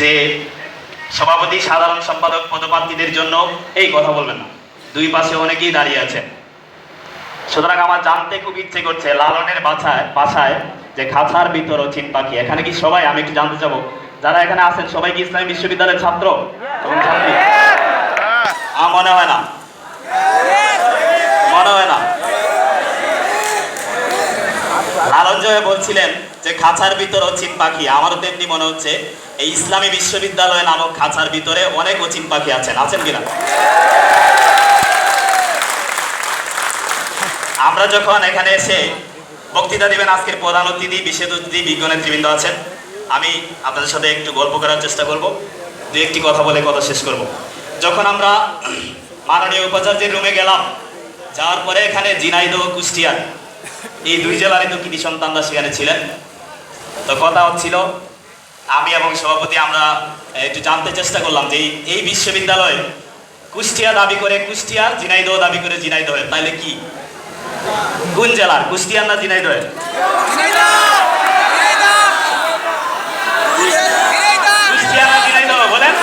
যে সভাপতি, সাধারণ সম্পাদক, পদপ্রার্থীদের জন্য এই কথা বলবেন না। দুই পাশে অনেকেই দাঁড়িয়ে আছেন। সুতরাং আমার জানতে খুব ইচ্ছে করছে, লালনের বাসায় বাসায় যে খাঁচার ভিতর চিন পাখি। এখানে কি সবাই? আমি একটু জানতে চাবো। যারা এখানে আছেন, সবাই কি ইসলামী বিশ্ববিদ্যালয়ের ছাত্র? মনে হয় না। মনে হয় না। লালন জয় বলছিলেন যে খাঁচার ভিতর অচিন পাখি, আমারও তেমনি মনে হচ্ছে এই ইসলামী বিশ্ববিদ্যালয় নামক খাঁচার ভিতরে অনেক অচিন পাখি আছেন আছেন কিনা? আমরা যখন এখানে এসে বক্তৃতা দিবেন, আজকের প্রধান অতিথি, বিশেষ অতিথি, বিজ্ঞ আছেন, আমি আপনাদের সাথে একটু গল্প করার চেষ্টা করব, দু একটি কথা বলে কথা শেষ করব। যখন আমরা মাননীয় উপাচার্যের রুমে গেলাম, যাওয়ার পরে এখানে জিনাইদহ কুষ্টিয়া এই দুই জেলারই তো কৃতি সন্তানরা সেখানে ছিলেন। তো কথা হচ্ছিল, আমি এবং সভাপতি আমরা একটু জানতে চেষ্টা করলাম যে এই- বিশ্ববিদ্যালয় কুষ্টিয়া দাবি করে কুষ্টিয়ার ঝিনাইদহ দাবি করে ঝিনাইদহের, তাইলে কি? কোন জেলার? কুষ্টিয়ার না ঝিনাইদহের কুষ্টিয়া না ঝিনাইদহ বলেন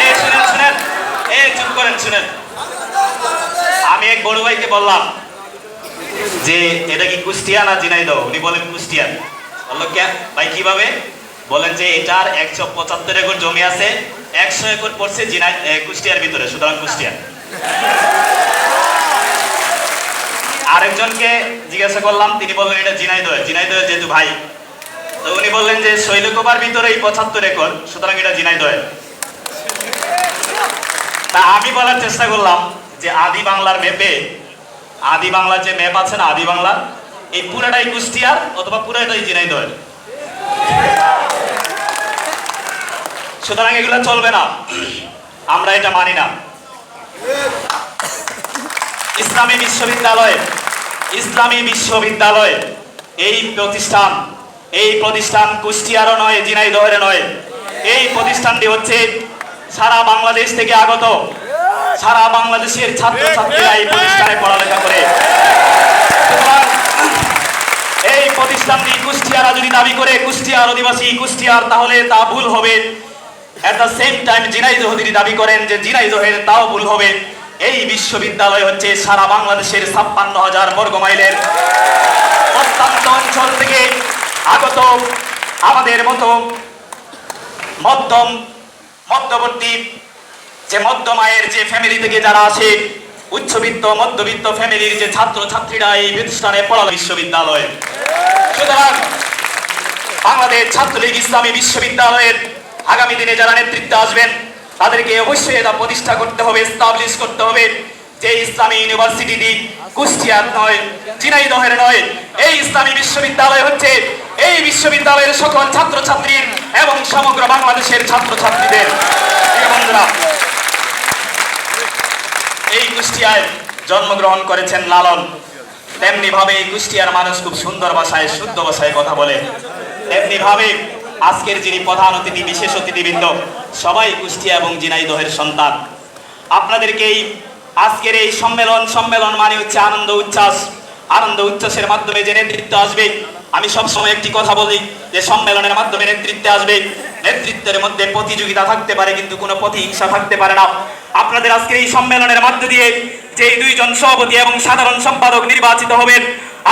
এই শুনেন শুনেন এই চুপ করেন শুনেন আমি এক বড় ভাইকে বললাম যে, এটা কি কুষ্টিয়া না ঝিনাইদহ? উনি বলেন, কুষ্টিয়া। বলল কে ভাই, কীভাবে? বলেন যে, এটার একশো পঁচাত্তর একর জমি আছে, একশো একর পড়ছে জিনাই কুষ্টিয়ার ভিতরে, সুতরাং কুষ্টিয়া। আরেকজনকে জিজ্ঞাসা করলাম, তিনি বললেন, এটা ঝিনাইদহ ঝিনাইদহ যেহেতু ভাই। তো উনি বললেন যে শৈলকুপার ভিতরে এই পঁচাত্তর একর, সুতরাং এটা ঝিনাইদহ তা আমি বলার চেষ্টা করলাম যে আদি বাংলার ম্যাপে আদি বাংলার যে ম্যাপ আছে না, আদি বাংলা, এই পুরাটাই কুষ্টিয়ার অথবা পুরাটাই ঝিনাইদহ সুতরাং এগুলো চলবে না। আমরা এটা মানি না। ইসলামী বিশ্ববিদ্যালয় ইসলামী বিশ্ববিদ্যালয়, এই প্রতিষ্ঠান এই প্রতিষ্ঠান কুষ্টিয়ারও নয় ঝিনাইদহের নয়। এই প্রতিষ্ঠানটি হচ্ছে সারা বাংলাদেশ থেকে আগত। সারা বাংলাদেশের ছাত্র ছাত্রীরা এই প্রতিষ্ঠানে পড়ালেখা করে। এই প্রতিষ্ঠানটি কুষ্টিয়ারা যদি দাবি করে, কুষ্টিয়ার অধিবাসী, কুষ্টিয়ার, তাহলে তা ভুল হবে। At the same time Jhenaidah যদি দাবি করেন যে জিনাইদহের তাও ভুল হবে। এই বিশ্ববিদ্যালয় হচ্ছে সারা বাংলাদেশের ছাপ্পান্ন হাজার বর্গ মাইলের প্রত্যন্ত অঞ্চল থেকে আগত আমাদের মতো মধ্যম, মধ্যবর্তী যে মধ্যম আয়ের যে ফ্যামিলি থেকে যারা আসে, উচ্চবিত্ত, মধ্যবিত্ত ফ্যামিলির যে ছাত্র ছাত্রীরা এই প্রতিষ্ঠানে পড়ালো বিশ্ববিদ্যালয়। সুতরাং বাংলাদেশ ছাত্রলীগ ইসলামী বিশ্ববিদ্যালয়ের আগামী দিনে যারা নেতৃত্বে আসবেন, তাদেরকে অবশ্যই এটা প্রতিষ্ঠা করতে হবে এস্টাবলিশ করতে হবে যে ইসলামী ইউনিভার্সিটি কুষ্টিয়ার নয়, ঝিনাইদহের নয়, এই ইসলামী বিশ্ববিদ্যালয় হচ্ছে এই বিশ্ববিদ্যালয়ের সকল ছাত্রছাত্রীর এবং সমগ্র বাংলাদেশের ছাত্রছাত্রীদের। বন্ধুরা এই কুষ্টিয়ায় জন্মগ্রহণ করেছেন লালন। তেমনি ভাবে এই কুষ্টিয়ার মানুষ খুব সুন্দর ভাষায়, শুদ্ধ ভাষায় কথা বলে। তেমনি ভাবে আজকের যিনি প্রধান অতিথি, বিশেষ অতিথিবৃন্দ, সবাই কুষ্টিয়া এবং জিনাইদহের সন্তান। আপনাদেরকে এই আজকের এই সম্মেলন সম্মেলন মানে হচ্ছে আনন্দ উচ্ছ্বাস। আনন্দ উচ্ছ্বাসের মাধ্যমে যে নেতৃত্ব আসবে, আমি সবসময় একটি কথা বলি যে সম্মেলনের মাধ্যমে নেতৃত্বে আসবে। নেতৃত্বের মধ্যে প্রতিযোগিতা থাকতে পারে, কিন্তু কোনো প্রতিহিংসা থাকতে পারে না। আপনাদের আজকের এই সম্মেলনের মধ্য দিয়ে যে দুইজন সভাপতি এবং সাধারণ সম্পাদক নির্বাচিত হবেন,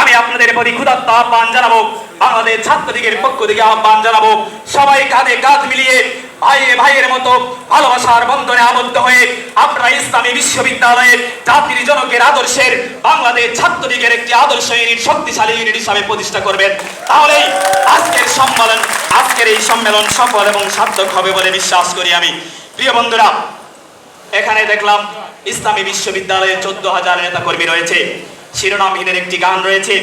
আমি আপনাদের প্রতি ক্ষুধাত্ম আহ্বান জানাব, বাংলাদেশ ছাত্রলীগের পক্ষ থেকে আহ্বান জানাব। সবাই কাঁধে কাঁধ মিলিয়ে ভাইয়ে ভাইয়ের মতো ভালোবাসার বন্ধনে আবদ্ধ হয়ে আপনারা ইসলামী বিশ্ববিদ্যালয়ে জাতির জনকের আদর্শের বাংলাদেশ ছাত্রলীগের একটি আদর্শ ইউনিট, শক্তিশালী ইউনিট হিসাবে প্রতিষ্ঠা করবেন। তাহলেই আজকের সম্মেলন, আজকের এই সম্মেলন সফল এবং সার্থক হবে বলে বিশ্বাস করি আমি। প্রিয় বন্ধুরা এখানে দেখলাম ইসলামী বিশ্ববিদ্যালয়ে চোদ্দ হাজার নেতা কর্মী রয়েছে শিরোনামহীনের একটি গান রয়েছে।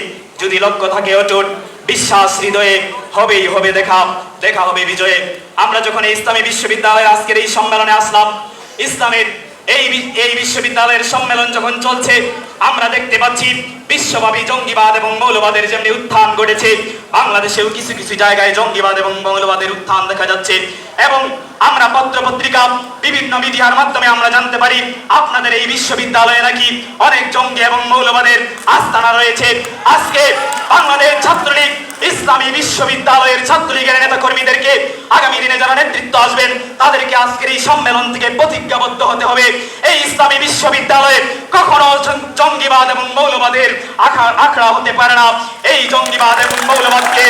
যদি লক্ষ্য থাকে অটুট, বিশ্বাস হৃদয়ে হবেই হবে দেখা দেখা হবে বিজয়ে। আমরা যখন ইসলামী বিশ্ববিদ্যালয়ে আজকের এই সম্মেলনে আসলাম, ইসলামের এই এই বিশ্ববিদ্যালয়ের সম্মেলন যখন চলছে, আমরা দেখতে পাচ্ছি বিশ্বব্যাপী জঙ্গিবাদ এবং মৌলবাদের যেমনি উত্থান ঘটেছে, বাংলাদেশেও কিছু কিছু জায়গায় জঙ্গিবাদ এবং মৌলবাদের উত্থান দেখা যাচ্ছে। এবং আমরা পত্র পত্রিকা বিভিন্ন মিডিয়ার মাধ্যমে আমরা জানতে পারি, আপনাদের এই বিশ্ববিদ্যালয়ে নাকি অনেক জঙ্গি এবং মৌলবাদের আস্তানা রয়েছে। আজকে বাংলাদেশ ছাত্রলীগ, ইসলামী বিশ্ববিদ্যালয়ের ছাত্রলীগের নেতা কর্মীদেরকে আগামী দিনে যারা নেতৃত্ব আসবেন তাদেরকে আজকের এই সম্মেলন থেকে প্রতিজ্ঞাবদ্ধ হতে হবে। এই ইসলামী বিশ্ববিদ্যালয়ে কখনো জঙ্গিবাদ এবং মৌলবাদের আখড়া হতে পারে না। এই জঙ্গিবাদ এবং মৌলবাদকে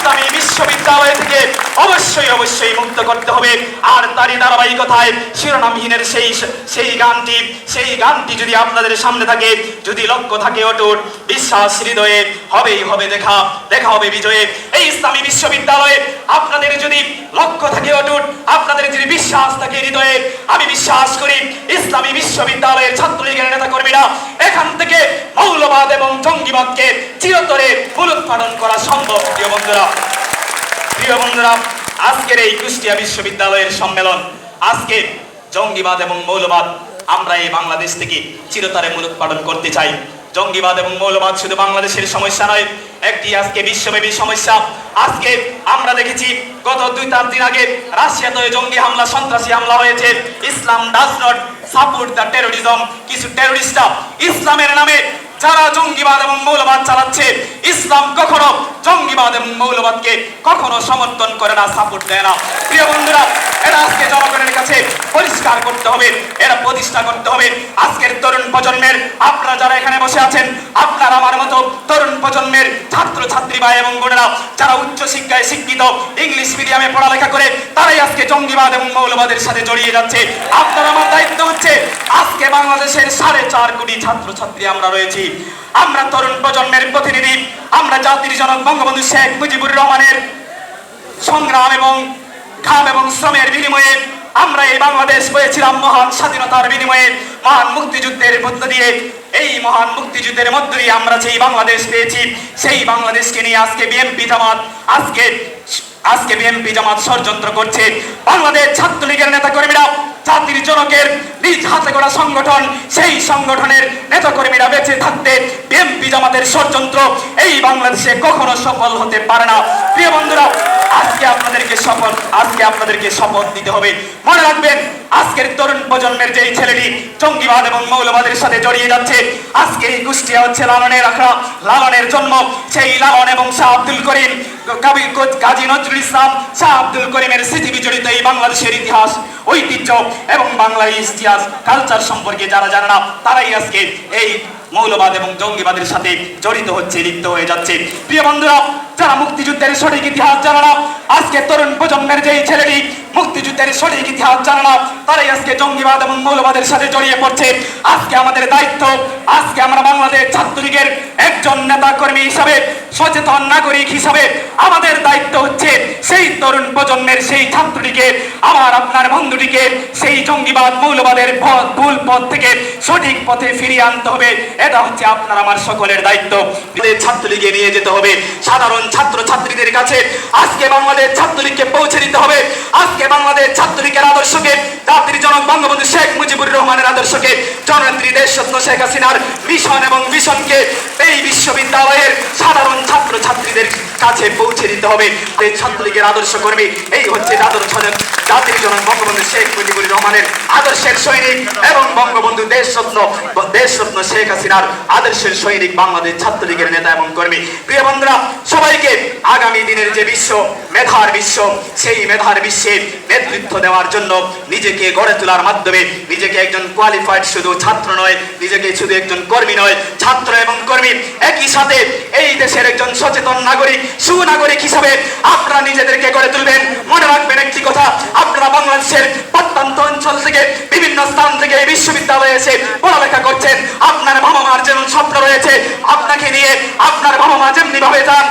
ইসলামী বিশ্ববিদ্যালয় থেকে অবশ্যই অবশ্যই মুক্ত করতে হবে। আর তারই ধারাবাহিকতায় শিরোনামহীনের সেই সেই গানটি সেই গানটি যদি আপনাদের সামনে থাকে, যদি লক্ষ্য থাকে অটুট, বিশ্বাস হৃদয়ে হবেই হবে দেখা দেখা হবে বিজয়ে। এই ইসলামী বিশ্ববিদ্যালয়ে আপনাদের যদি লক্ষ্য থাকে অটুট, আপনাদের যদি বিশ্বাস থাকে হৃদয়ে, আমি বিশ্বাস করি ইসলামী বিশ্ববিদ্যালয়ের ছাত্রলীগের নেতা কর্মীরা এখান থেকে মৌলবাদ এবং জঙ্গিবাদকে চিরতরে মূলোৎপাদন করা সম্ভব, প্রিয় বন্ধুরা। প্রিয় বন্ধুরা, আজকের এই কুষ্টিয়া বিশ্ববিদ্যালয়ের সম্মেলন, আজকে জঙ্গিবাদ এবং মৌলবাদ আমরা এই বাংলাদেশ থেকে চিরতরে মূলোৎপাদন করতে চাই। জঙ্গিবাদ এবং মৌলবাদ শুধু বাংলাদেশের সমস্যা নয়, একটি আজকে বিশ্বব্যাপী সমস্যা। আজকে আমরা দেখেছি, গত দুই চার দিন আগে রাশিয়াতে জঙ্গি হামলা, সন্ত্রাসী হামলা হয়েছে। Islam does not support the terrorism কিছু টেরোরিস্টরা ইসলামের নামে যারা জঙ্গিবাদ এবং মৌলবাদ চালাচ্ছে, ইসলাম কখনো জঙ্গিবাদ এবং মৌলবাদকে কখনো সমর্থন করে না সাপোর্ট দেয় না। প্রিয় বন্ধুরা এটা আজকে জনগণের কাছে পরিষ্কার করতে হবে এটা প্রতিষ্ঠা করতে হবে। আজকের তরুণ প্রজন্মের, আপনারা যারা এখানে বসে আছেন, আপনার আমার মতো তরুণ প্রজন্মের ছাত্র ছাত্রী ভাই এবং বোনেরা, যারা উচ্চ শিক্ষায় শিক্ষিত, ইংলিশ মিডিয়ামে পড়ালেখা করে, তারাই আজকে জঙ্গিবাদ এবং মৌলবাদের সাথে জড়িয়ে যাচ্ছে। আপনার আমার দায়িত্ব হচ্ছে, আজকে বাংলাদেশের সাড়ে চার কোটি ছাত্র ছাত্রী আমরা রয়েছি। আমরা তরুণ প্রজন্মের প্রতিনিধি, আমরা জাতির জনক বঙ্গবন্ধু শেখ মুজিবুর রহমানের সংগ্রাম এবং ঘাম এবং শ্রমের বিনিময়ে আমরা এই বাংলাদেশ পেয়েছিলাম মহান স্বাধীনতার বিনিময়ে, মহান মুক্তিযুদ্ধের মধ্য দিয়ে। এই মহান মুক্তিযুদ্ধের মধ্য দিয়ে আমরা যেই বাংলাদেশ পেয়েছি, সেই বাংলাদেশকে নিয়ে আজকে বিএনপি জামাত, আজকে আজকে বিএনপি জামাত ষড়যন্ত্র করছে। বাংলাদেশ ছাত্রলীগের নেতা কর্মীরা জাতির জনকের নিজ হাতে গড়া সংগঠন, সেই সংগঠনের নেতাকর্মীরা বেঁচে থাকতে বিএনপি জামাতের ষড়যন্ত্র এই বাংলাদেশে কখনো সফল হতে পারে না। প্রিয় বন্ধুরা, আজকে আপনাদেরকে শপথ, আজকে আপনাদেরকে শপথ দিতে হবে। মনে রাখবেন, আজকের তরুণ প্রজন্মের যেই ছেলেটি জঙ্গিবাদ এবং মৌলবাদের সাথে জড়িয়ে যাচ্ছে, আজকে এই কুষ্টিয়া হচ্ছে লালনের আখড়া। লালনের জন্ম সেই লালন এবং শাহ আব্দুল করিম। কবি কাজী নজরুল ইসলাম শাহ আব্দুল করিমের স্মৃতি বিজড়িত এই বাংলাদেশের ইতিহাস, ঐতিহ্য এবং বাংলার ইতিহাস কালচার সম্পর্কে যারা জানে না, তারাই আজকে এই মৌলবাদ এবং জঙ্গিবাদের সাথে জড়িত হচ্ছে, লিপ্ত হয়ে যাচ্ছে। প্রিয় বন্ধুরা যারা মুক্তিযুদ্ধের সঠিক ইতিহাস জানে না আজকে তরুণ প্রজন্মের যেই ছেলেটি মুক্তিযুদ্ধের সঠিক ইতিহাস জানে না তারাই আজকে জঙ্গিবাদ এবং মৌলবাদের সাথে জড়িয়ে পড়ছে। আজকে আমাদের দায়িত্ব, আজকে আমরা বাংলাদেশ ছাত্রলীগের একজন নেতা কর্মী হিসাবে, সচেতন নাগরিক হিসাবে আমাদের দায়িত্ব হচ্ছে সেই তরুণ প্রজন্মের সেই ছাত্রটিকে, আমার, আপনার বন্ধুটিকে, সেই জঙ্গিবাদ, মৌলবাদের ভুল পথ থেকে সঠিক পথে ফিরিয়ে আনতে হবে। এটা হচ্ছে আপনার, আমার সকলের দায়িত্ব। ছাত্রলীগে নিয়ে যেতে হবে। সাধারণ ছাত্র ছাত্রীদের কাছে আজকে বাংলাদেশ ছাত্রলীগকে পৌঁছে দিতে হবে। আজকে বাংলাদেশ ছাত্রলীগের আদর্শকে, জাতির বঙ্গবন্ধু শেখ মুজিবুর রহমানের আদর্শকে, জননেত্রী দেশরত্ন শেখ হাসিনার মিশন এবং মিশনকে এই বিশ্ববিদ্যালয়ের সাধারণ ছাত্র ছাত্রীদের কাছে পৌঁছে দিতে হবে। এই ছাত্রলীগের আদর্শ কর্মী, এই হচ্ছে জনক জাতির জনক বঙ্গবন্ধু শেখ মুজিবুর রহমানের আদর্শের সৈনিক এবং বঙ্গবন্ধু দেশরত্ন দেশরত্ন শেখ হাসিনার আদর্শের সৈনিক বাংলাদেশ ছাত্রলীগের নেতা এবং কর্মী। প্রিয় বন্ধুরা, সবাইকে আগামী দিনের যে বিশ্ব মেধার বিশ্ব, সেই মেধার বিশ্বে নেতৃত্ব দেওয়ার জন্য নিজেকে গড়ে তোলার মাধ্যমে নিজেকে একজন কোয়ালিফাইড শুধু ছাত্র নয়, নিজেকে শুধু একজন কর্মী নয়, ছাত্র এবং কর্মী একই সাথে দেশের একজন সচেতন নাগরিক, সুনাগরিক হিসাবে আপনারা নিজেদেরকে গড়ে তুলবেন। মনে রাখবেন একটি কথা, আপনারা বাংলাদেশের প্রত্যন্ত অঞ্চল থেকে, বিভিন্ন স্থান থেকে এই বিশ্ববিদ্যালয়ে এসে পড়ালেখা করছেন। আপনার বাবা মার যেমন স্বপ্ন রয়েছে, আপনাকে নিয়ে আপনার বাবা মা যেমনি ভাবে যান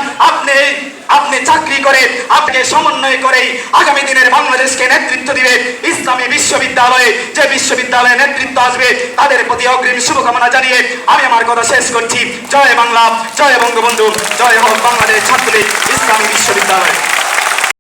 আপনি চাকরি করে, আপনাকে সমন্বয় করেই আগামী দিনের বাংলাদেশকে নেতৃত্ব দিবে ইসলামী বিশ্ববিদ্যালয়ে। যে বিশ্ববিদ্যালয়ে নেতৃত্ব আসবে, তাদের প্রতি অগ্রিম শুভকামনা জানিয়ে আমি আমার কথা শেষ করছি। জয় বাংলা, জয় বঙ্গবন্ধু, জয় হোক বাংলাদেশ ছাত্রলীগ, ইসলামী বিশ্ববিদ্যালয়।